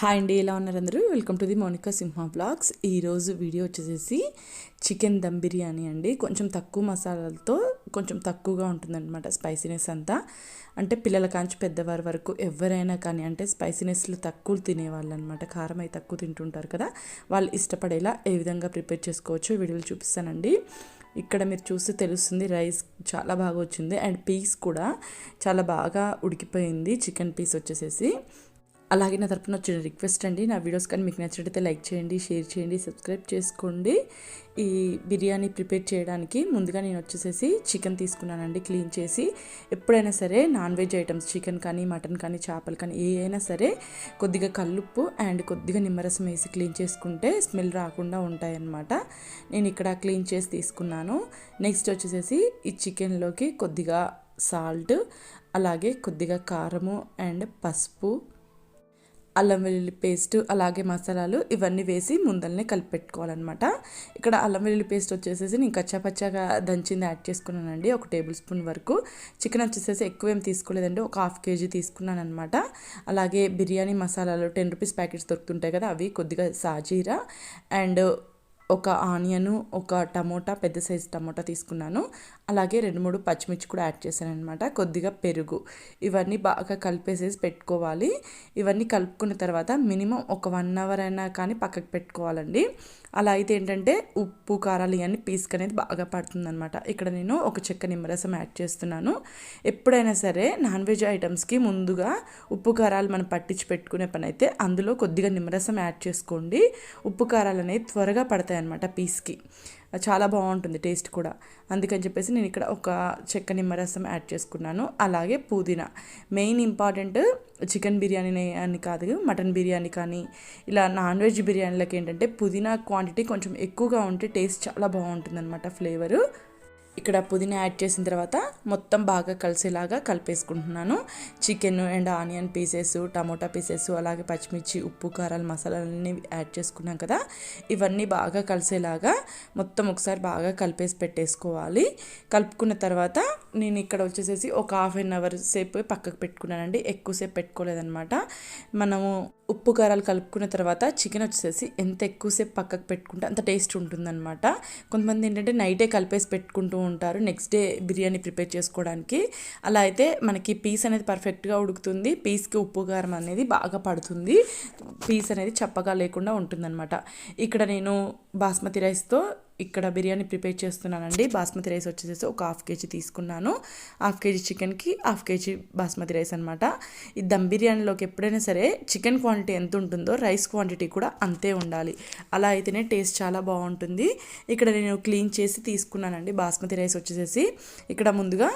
Hi అండి ఎలా ఉన్నారు అందరూ? Welcome to the Monika Simha blogs ఈరోజు వీడియో వచ్చేసి చికెన్ దమ్ బిర్యానీ అండి. కొంచెం తక్కువ మసాలాలతో కొంచెం తక్కువగా ఉంటుందన్నమాట స్పైసీనెస్ అంతా. అంటే పిల్లల కాంచి పెద్దవారి వరకు ఎవరైనా కానీ అంటే స్పైసీనెస్లు తక్కువ తినేవాళ్ళు అనమాట కారం అయి తక్కువ తింటుంటారు కదా. వాళ్ళు ఇష్టపడేలా ఏ విధంగా ప్రిపేర్ చేసుకోవచ్చో వీడియోలు చూపిస్తానండి. ఇక్కడ మీరు చూస్తే తెలుస్తుంది రైస్ చాలా బాగా వచ్చింది. అండ్ పీస్ కూడా చాలా బాగా ఉడికిపోయింది. చికెన్ పీస్ వచ్చేసేసి అలాగే నా తరపున వచ్చిన రిక్వెస్ట్ అండి నా వీడియోస్ కానీ మీకు నచ్చినట్టయితే లైక్ చేయండి షేర్ చేయండి సబ్స్క్రైబ్ చేసుకోండి. ఈ బిర్యానీ ప్రిపేర్ చేయడానికి ముందుగా నేను వచ్చేసేసి చికెన్ తీసుకున్నానండి క్లీన్ చేసి. ఎప్పుడైనా సరే నాన్ వెజ్ ఐటమ్స్ చికెన్ కానీ మటన్ కానీ చేపలు కానీ ఏ అయినా సరే కొద్దిగా కల్లుప్పు అండ్ కొద్దిగా నిమ్మరసం వేసి క్లీన్ చేసుకుంటే స్మెల్ రాకుండా ఉంటాయన్నమాట. నేను ఇక్కడ క్లీన్ చేసి తీసుకున్నాను. నెక్స్ట్ వచ్చేసేసి ఈ చికెన్లోకి కొద్దిగా సాల్ట్ అలాగే కొద్దిగా కారము అండ్ పసుపు అల్లం వెల్లుల్లి పేస్ట్ అలాగే మసాలాలు ఇవన్నీ వేసి ముందల్నే కలిపి పెట్టుకోవాలన్నమాట ఇక్కడ అల్లం వెల్లుల్లి పేస్ట్ వచ్చేసేసి నేను కచ్చాపచ్చాగా దంచింది యాడ్ చేసుకున్నానండి ఒక టేబుల్ స్పూన్ వరకు. చికెన్ వచ్చేసేసి ఎక్కువ ఏం తీసుకోలేదండి ఒక హాఫ్ కేజీ తీసుకున్నాను అనమాట అలాగే బిర్యానీ మసాలాలు టెన్ రూపీస్ ప్యాకెట్స్ దొరుకుతుంటాయి కదా అవి కొద్దిగా సాజీరా. అండ్ ఒక ఆనియను ఒక టమోటా పెద్ద సైజు టమోటా తీసుకున్నాను. అలాగే రెండు మూడు పచ్చిమిర్చి కూడా యాడ్ చేశాను అనమాట కొద్దిగా పెరుగు. ఇవన్నీ బాగా కలిపేసేసి పెట్టుకోవాలి. ఇవన్నీ కలుపుకున్న తర్వాత మినిమం ఒక వన్ అవర్ అయినా కానీ పక్కకు పెట్టుకోవాలండి. అలా అయితే ఏంటంటే ఉప్పు కారాలు ఇవన్నీ పీసుకు అనేది బాగా పడుతుందనమాట ఇక్కడ నేను ఒక చెక్క నిమ్మరసం యాడ్ చేస్తున్నాను. ఎప్పుడైనా సరే నాన్ వెజ్ ఐటమ్స్కి ముందుగా ఉప్పు కారాలు మనం పట్టించి పెట్టుకునే పని అయితే అందులో కొద్దిగా నిమ్మరసం యాడ్ చేసుకోండి. ఉప్పు కారాలు అనేవి త్వరగా పడతాయి అనమాట పీస్కి. చాలా బాగుంటుంది టేస్ట్ కూడా. అందుకని చెప్పేసి నేను ఇక్కడ ఒక చెక్క నిమ్మరసం యాడ్ చేసుకున్నాను. అలాగే పుదీనా. మెయిన్ ఇంపార్టెంట్ చికెన్ బిర్యానీ అని కాదు మటన్ బిర్యానీ కానీ ఇలా నాన్ వెజ్ బిర్యానీలకు ఏంటంటే పుదీనా క్వాంటిటీ కొంచెం ఎక్కువగా ఉంటే టేస్ట్ చాలా బాగుంటుంది అనమాట ఫ్లేవరు. ఇక్కడ పుదీనా యాడ్ చేసిన తర్వాత మొత్తం బాగా కలిసేలాగా కలిపేసుకుంటున్నాను. Chicken and onion pieces tomato pieces అలాగే పచ్చిమిర్చి ఉప్పు కారాలు మసాలాలన్నీ యాడ్ చేసుకున్నాం కదా. ఇవన్నీ బాగా కలిసేలాగా మొత్తం ఒకసారి బాగా కలిపేసి పెట్టేసుకోవాలి. కలుపుకున్న తర్వాత నేను ఇక్కడ వచ్చేసేసి ఒక హాఫ్ అన్ అవర్ సేపు పక్కకు పెట్టుకున్నానండి. ఎక్కువసేపు పెట్టుకోలేదనమాట మనము ఉప్పు కారాలు కలుపుకున్న తర్వాత చికెన్ వచ్చేసి ఎంత ఎక్కువసేపు పక్కకు పెట్టుకుంటే అంత టేస్ట్ ఉంటుందన్నమాట. కొంతమంది ఏంటంటే నైటే కలిపేసి పెట్టుకుంటూ ఉంటారు నెక్స్ట్ డే బిర్యానీ ప్రిపేర్ చేసుకోవడానికి. అలా అయితే మనకి పీస్ అనేది పర్ఫెక్ట్గా ఉడుకుతుంది. పీస్కి ఉప్పు కారం అనేది బాగా పడుతుంది. పీస్ అనేది చప్పగా లేకుండా ఉంటుందన్నమాట. ఇక్కడ నేను బాస్మతి రైస్తో ఇక్కడ బిర్యానీ ప్రిపేర్ చేస్తున్నానండి. బాస్మతి రైస్ వచ్చేసి ఒక హాఫ్ కేజీ తీసుకున్నాను. హాఫ్ కేజీ చికెన్కి హాఫ్ కేజీ బాస్మతి రైస్ అనమాట ఈ దమ్ బిర్యానీలోకి ఎప్పుడైనా సరే చికెన్ క్వాంటిటీ ఎంత ఉంటుందో రైస్ క్వాంటిటీ కూడా అంతే ఉండాలి. అలా అయితేనే టేస్ట్ చాలా బాగుంటుంది. ఇక్కడ నేను క్లీన్ చేసి తీసుకున్నానండి బాస్మతి రైస్ వచ్చేసేసి. ఇక్కడ ముందుగా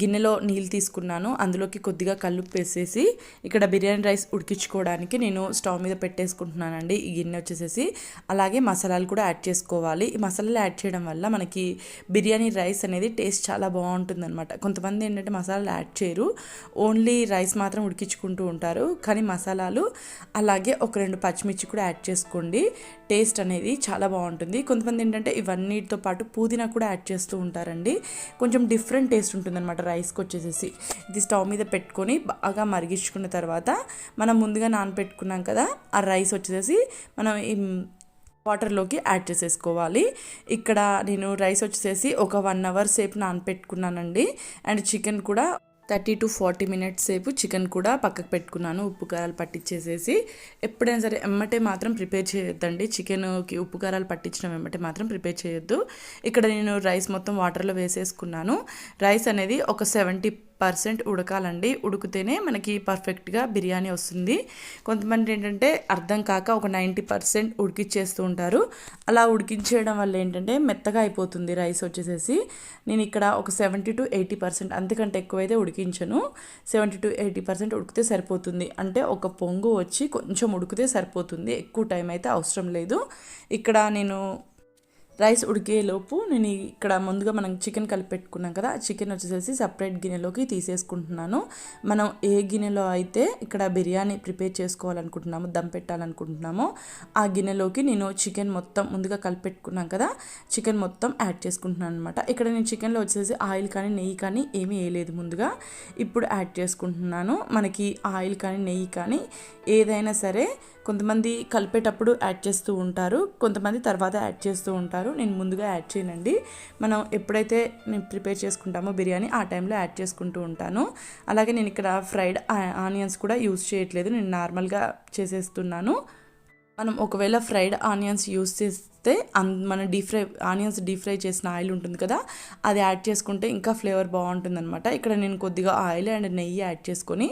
గిన్నెలో నీళ్ళు తీసుకున్నాను. అందులోకి కొద్దిగా కల్లుపు వేసేసి ఇక్కడ బిర్యానీ రైస్ ఉడికించుకోవడానికి నేను స్టవ్ మీద పెట్టేసుకుంటున్నానండి. ఈ గిన్నె వచ్చేసేసి అలాగే మసాలాలు కూడా యాడ్ చేసుకోవాలి. ఈ మసాలాలు యాడ్ చేయడం వల్ల మనకి బిర్యానీ రైస్ అనేది టేస్ట్ చాలా బాగుంటుంది అనమాట కొంతమంది ఏంటంటే మసాలాలు యాడ్ చేయరు. ఓన్లీ రైస్ మాత్రం ఉడికించుకుంటూ ఉంటారు. కానీ మసాలాలు అలాగే ఒక రెండు పచ్చిమిర్చి కూడా యాడ్ చేసుకోండి. టేస్ట్ అనేది చాలా బాగుంటుంది. కొంతమంది ఏంటంటే ఇవన్నిటితో పాటు పుదీనా కూడా యాడ్ చేస్తూ ఉంటారండి. కొంచెం డిఫరెంట్ టేస్ట్ ఉంటుందన్నమాట. అనమాట రైస్కి వచ్చేసేసి ఇది స్టవ్ మీద పెట్టుకొని బాగా మరిగించుకున్న తర్వాత మనం ముందుగా నానబెట్టుకున్నాం కదా ఆ రైస్ వచ్చేసేసి మనం వాటర్లోకి యాడ్ చేసేసుకోవాలి. ఇక్కడ నేను రైస్ వచ్చేసేసి ఒక వన్ అవర్ సేపు నానపెట్టుకున్నానండి అండ్ చికెన్ కూడా థర్టీ టు ఫార్టీ మినిట్స్ సేపు చికెన్ కూడా పక్కకు పెట్టుకున్నాను ఉప్పు కారాలు పట్టించేసేసి ఎప్పుడైనా సరే ఎమ్మటే మాత్రం ప్రిపేర్ చేయొద్దండి. చికెన్కి ఉప్పు కారాలు పట్టించడం ఎమ్మటే మాత్రం ప్రిపేర్ చేయొద్దు. ఇక్కడ నేను రైస్ మొత్తం వాటర్లో వేసేసుకున్నాను. రైస్ అనేది ఒక సెవెంటీ పర్సెంట్ ఉడకాలండి. ఉడికితేనే మనకి పర్ఫెక్ట్గా బిర్యానీ వస్తుంది. కొంతమంది ఏంటంటే అర్థం కాక ఒక నైంటీ పర్సెంట్ ఉడికిచ్చేస్తూ ఉంటారు. అలా ఉడికించేయడం వల్ల ఏంటంటే మెత్తగా అయిపోతుంది రైస్ వచ్చేసేసి. నేను ఇక్కడ ఒక సెవెంటీ టు ఎయిటీ పర్సెంట్ అంతకంటే ఎక్కువైతే ఉడికించను. సెవెంటీ టు ఎయిటీ పర్సెంట్ ఉడికితే సరిపోతుంది. అంటే ఒక పొంగు వచ్చి కొంచెం ఉడికితే సరిపోతుంది. ఎక్కువ టైం అయితే అవసరం లేదు. ఇక్కడ నేను రైస్ ఉడికేలోపు నేను ఇక్కడ ముందుగా మనం చికెన్ కలిపి పెట్టుకున్నాం కదా చికెన్ వచ్చేసేసి సపరేట్ గిన్నెలోకి తీసేసుకుంటున్నాను. మనం ఏ గిన్నెలో అయితే ఇక్కడ బిర్యానీ ప్రిపేర్ చేసుకోవాలనుకుంటున్నామో దమ్ పెట్టాలనుకుంటున్నామో ఆ గిన్నెలోకి నేను చికెన్ మొత్తం ముందుగా కలిపి పెట్టుకున్నాం కదా చికెన్ మొత్తం యాడ్ చేసుకుంటున్నాను అనమాట ఇక్కడ నేను చికెన్లో వచ్చేసి ఆయిల్ కానీ నెయ్యి కానీ ఏమీ వేయలేదు ముందుగా. ఇప్పుడు యాడ్ చేసుకుంటున్నాను. మనకి ఆయిల్ కానీ నెయ్యి కానీ ఏదైనా సరే కొంతమంది కలిపేటప్పుడు యాడ్ చేస్తూ ఉంటారు కొంతమంది తర్వాత యాడ్ చేస్తూ ఉంటారు. నేను ముందుగా యాడ్ చేయనండి. మనం ఎప్పుడైతే నేను ప్రిపేర్ చేసుకుంటామో బిర్యానీ ఆ టైంలో యాడ్ చేసుకుంటూ ఉంటాను. అలాగే నేను ఇక్కడ ఫ్రైడ్ ఆనియన్స్ కూడా యూస్ చేయట్లేదు. నేను నార్మల్గా చేసేస్తున్నాను. మనం ఒకవేళ ఫ్రైడ్ ఆనియన్స్ యూస్ చేస్తే అన్ మన deep fry onions deep fry చేసిన ఆయిల్ ఉంటుంది కదా అది యాడ్ చేసుకుంటే ఇంకా ఫ్లేవర్ బాగుంటుంది అనమాట ఇక్కడ నేను కొద్దిగా ఆయిల్ అండ్ నెయ్యి యాడ్ చేసుకొని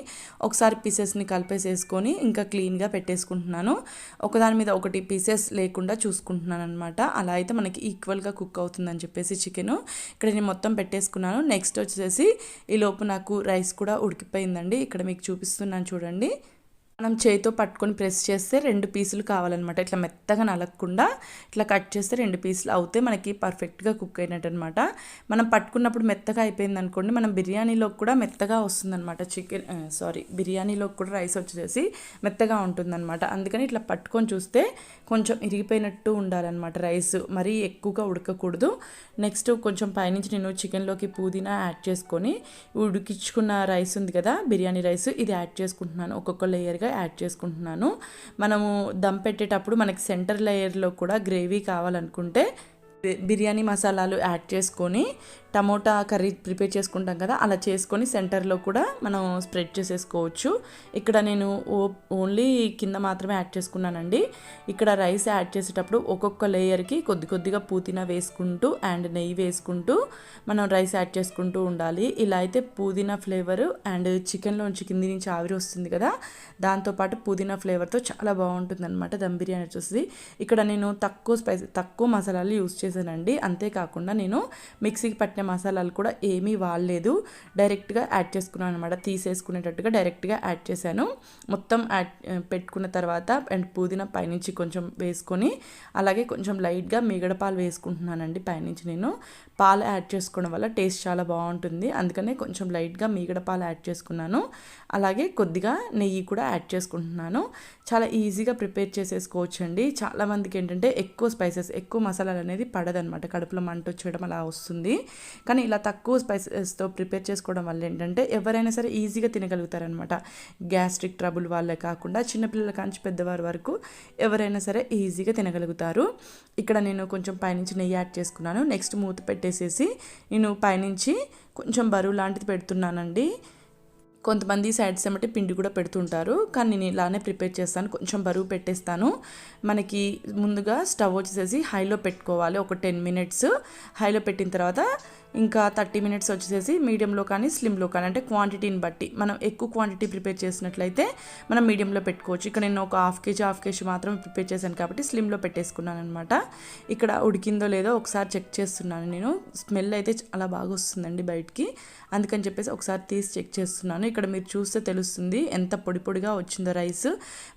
ఒకసారి పీసెస్ని కలిపేసేసుకొని ఇంకా క్లీన్గా పెట్టేసుకుంటున్నాను. ఒకదాని మీద ఒకటి పీసెస్ లేకుండా చూసుకుంటున్నాను అనమాట అలా అయితే మనకి ఈక్వల్గా కుక్ అవుతుందని చెప్పేసి చికెన్ ఇక్కడ నేను మొత్తం పెట్టేసుకున్నాను. నెక్స్ట్ వచ్చేసి ఈ లోపు నాకు రైస్ కూడా ఉడికిపోయిందండి. ఇక్కడ మీకు చూపిస్తున్నాను చూడండి. మనం చేతితో పట్టుకొని ప్రెస్ చేస్తే రెండు పీసులు కావాలన్నమాట. ఇట్లా మెత్తగా నలగకుండా ఇట్లా కట్ చేస్తే రెండు పీసులు అవుతే మనకి పర్ఫెక్ట్గా కుక్ అయినట్టు అనమాట మనం పట్టుకున్నప్పుడు మెత్తగా అయిపోయింది అనుకోండి మనం బిర్యానీలోకి కూడా మెత్తగా వస్తుందన్నమాట. చికెన్ సారీ బిర్యానీలోకి కూడా రైస్ వచ్చేసి మెత్తగా ఉంటుందన్నమాట. అందుకని ఇట్లా పట్టుకొని చూస్తే కొంచెం ఇరిగిపోయినట్టు ఉండాలన్నమాట రైస్. మరీ ఎక్కువగా ఉడకకూడదు. నెక్స్ట్ కొంచెం పైనుంచి నేను చికెన్లోకి పుదీనా యాడ్ చేసుకొని ఉడికించుకున్న రైస్ ఉంది కదా బిర్యానీ రైస్ ఇది యాడ్ చేసుకుంటున్నాను ఒక్కొక్క లేయర్గా. యాడ్ చేసుకుంటున్నాను. మనము దమ్ పెట్టేటప్పుడు మనకి సెంటర్ లేయర్లో కూడా గ్రేవీ కావాలనుకుంటే బిర్యానీ మసాలాలు యాడ్ చేసుకొని టమోటా కర్రీ ప్రిపేర్ చేసుకుంటాం కదా అలా చేసుకొని సెంటర్లో కూడా మనం స్ప్రెడ్ చేసేసుకోవచ్చు. ఇక్కడ నేను ఓన్లీ కింద మాత్రమే యాడ్ చేసుకున్నానండి. ఇక్కడ రైస్ యాడ్ చేసేటప్పుడు ఒక్కొక్క లేయర్కి కొద్ది కొద్దిగా పుదీనా వేసుకుంటూ అండ్ నెయ్యి వేసుకుంటూ మనం రైస్ యాడ్ చేసుకుంటూ ఉండాలి. ఇలా అయితే పుదీనా ఫ్లేవర్ అండ్ చికెన్లోంచి కింది నుంచి ఆవిరి వస్తుంది కదా దాంతోపాటు పుదీనా ఫ్లేవర్తో చాలా బాగుంటుంది అనమాట దమ్ బిర్యానీ వచ్చేసి. ఇక్కడ నేను తక్కువ స్పైసీ తక్కువ మసాలాలు యూస్ చేశానండి. అంతేకాకుండా నేను మిక్సీకి పట్టిన మసాలాలు కూడా ఏమీ వాడలేదు. డైరెక్ట్గా యాడ్ చేసుకున్నాను అనమాట తీసేసుకునేటట్టుగా డైరెక్ట్గా యాడ్ చేశాను. మొత్తం యాడ్ పెట్టుకున్న తర్వాత అండ్ పుదీనా పైనుంచి కొంచెం వేసుకొని అలాగే కొంచెం లైట్గా మిగడపాలు వేసుకుంటున్నానండి పైనుంచి నేను. పాలు యాడ్ చేసుకోవడం వల్ల టేస్ట్ చాలా బాగుంటుంది. అందుకనే కొంచెం లైట్గా మీగడ పాలు యాడ్ చేసుకున్నాను. అలాగే కొద్దిగా నెయ్యి కూడా యాడ్ చేసుకుంటున్నాను. చాలా ఈజీగా ప్రిపేర్ చేసేసుకోవచ్చు అండి చాలామందికి ఏంటంటే ఎక్కువ స్పైసెస్ ఎక్కువ మసాలాలు అనేది పడదనమాట కడుపులో మంట వచ్చేయడం అలా వస్తుంది. కానీ ఇలా తక్కువ స్పైసెస్తో ప్రిపేర్ చేసుకోవడం వల్ల ఏంటంటే ఎవరైనా సరే ఈజీగా తినగలుగుతారనమాట గ్యాస్ట్రిక్ ట్రబుల్ వాళ్ళే కాకుండా చిన్నపిల్లల కాంచి పెద్దవారి వరకు ఎవరైనా సరే ఈజీగా తినగలుగుతారు. ఇక్కడ నేను కొంచెం పైనుంచి నెయ్యి యాడ్ చేసుకున్నాను. నెక్స్ట్ మూత పెట్టే పెట్టేసేసి నేను పైనుంచి కొంచెం బరువు లాంటిది పెడుతున్నానండి. కొంతమంది సైడ్స్ ఏమంటే పిండి కూడా పెడుతుంటారు. కానీ నేను ఇలానే ప్రిపేర్ చేస్తాను. కొంచెం బరువు పెట్టేస్తాను. మనకి ముందుగా స్టవ్ వచ్చేసేసి హైలో పెట్టుకోవాలి. ఒక టెన్ మినిట్స్. హైలో పెట్టిన తర్వాత ఇంకా థర్టీ మినిట్స్ వచ్చేసి మీడియంలో కానీ స్లిమ్లో కానీ అంటే క్వాంటిటీని బట్టి మనం ఎక్కువ క్వాంటిటీ ప్రిపేర్ చేసినట్లయితే మనం మీడియంలో పెట్టుకోవచ్చు. ఇక్కడ నేను ఒక హాఫ్ కేజీ హాఫ్ కేజీ మాత్రం ప్రిపేర్ చేశాను కాబట్టి స్లిమ్లో పెట్టేసుకున్నాను అనమాట ఇక్కడ ఉడికిందో లేదో ఒకసారి చెక్ చేస్తున్నాను నేను. స్మెల్ అయితే చాలా బాగా వస్తుందండి బయటికి. అందుకని చెప్పేసి ఒకసారి తీసి చెక్ చేస్తున్నాను. ఇక్కడ మీరు చూస్తే తెలుస్తుంది ఎంత పొడి పొడిగా వచ్చిందో రైస్.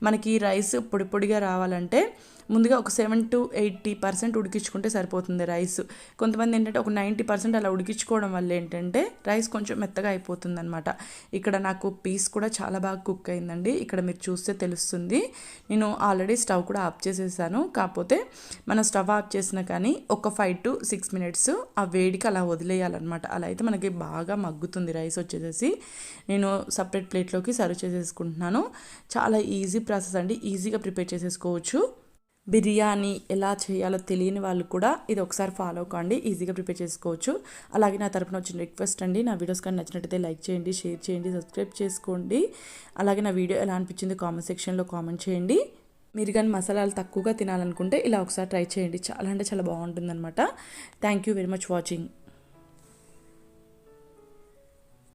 మనకి రైస్ పొడి పొడిగా రావాలంటే ముందుగా ఒక సెవెన్ టు ఎయిటీ పర్సెంట్ ఉడికించుకుంటే సరిపోతుంది రైస్ కొంతమంది ఏంటంటే ఒక నైంటీ పర్సెంట్ అలా ఉడికించుకోవడం వల్ల ఏంటంటే రైస్ కొంచెం మెత్తగా అయిపోతుంది అనమాట ఇక్కడ నాకు పీస్ కూడా చాలా బాగా కుక్ అయిందండి. ఇక్కడ మీరు చూస్తే తెలుస్తుంది. నేను ఆల్రెడీ స్టవ్ కూడా ఆఫ్ చేసేసాను. కాకపోతే మనం స్టవ్ ఆఫ్ చేసినా కానీ ఒక ఫైవ్ టు సిక్స్ మినిట్స్ ఆ వేడికి అలా వదిలేయాలన్నమాట. అలా అయితే మనకి బాగా మగ్గుతుంది రైస్ వచ్చేసేసి. నేను సపరేట్ ప్లేట్లోకి సర్వ్ చేసేసుకుంటున్నాను. చాలా ఈజీ ప్రాసెస్ అండి. ఈజీగా ప్రిపేర్ చేసేసుకోవచ్చు. బిర్యానీ ఎలా చేయాలో తెలియని వాళ్ళు కూడా ఇది ఒకసారి ఫాలో కాండి ఈజీగా ప్రిపేర్ చేసుకోవచ్చు. అలాగే నా తరపున వచ్చిన రిక్వెస్ట్ అండి నా వీడియోస్ కానీ నచ్చినట్టయితే లైక్ చేయండి షేర్ చేయండి సబ్స్క్రైబ్ చేసుకోండి. అలాగే నా వీడియో ఎలా అనిపించింది కామెంట్ సెక్షన్లో కామెంట్ చేయండి. మీరు కానీ మసాలాలు తక్కువగా తినాలనుకుంటే ఇలా ఒకసారి ట్రై చేయండి. చాలా అంటే చాలా బాగుంటుందన్నమాట. Thank you very much watching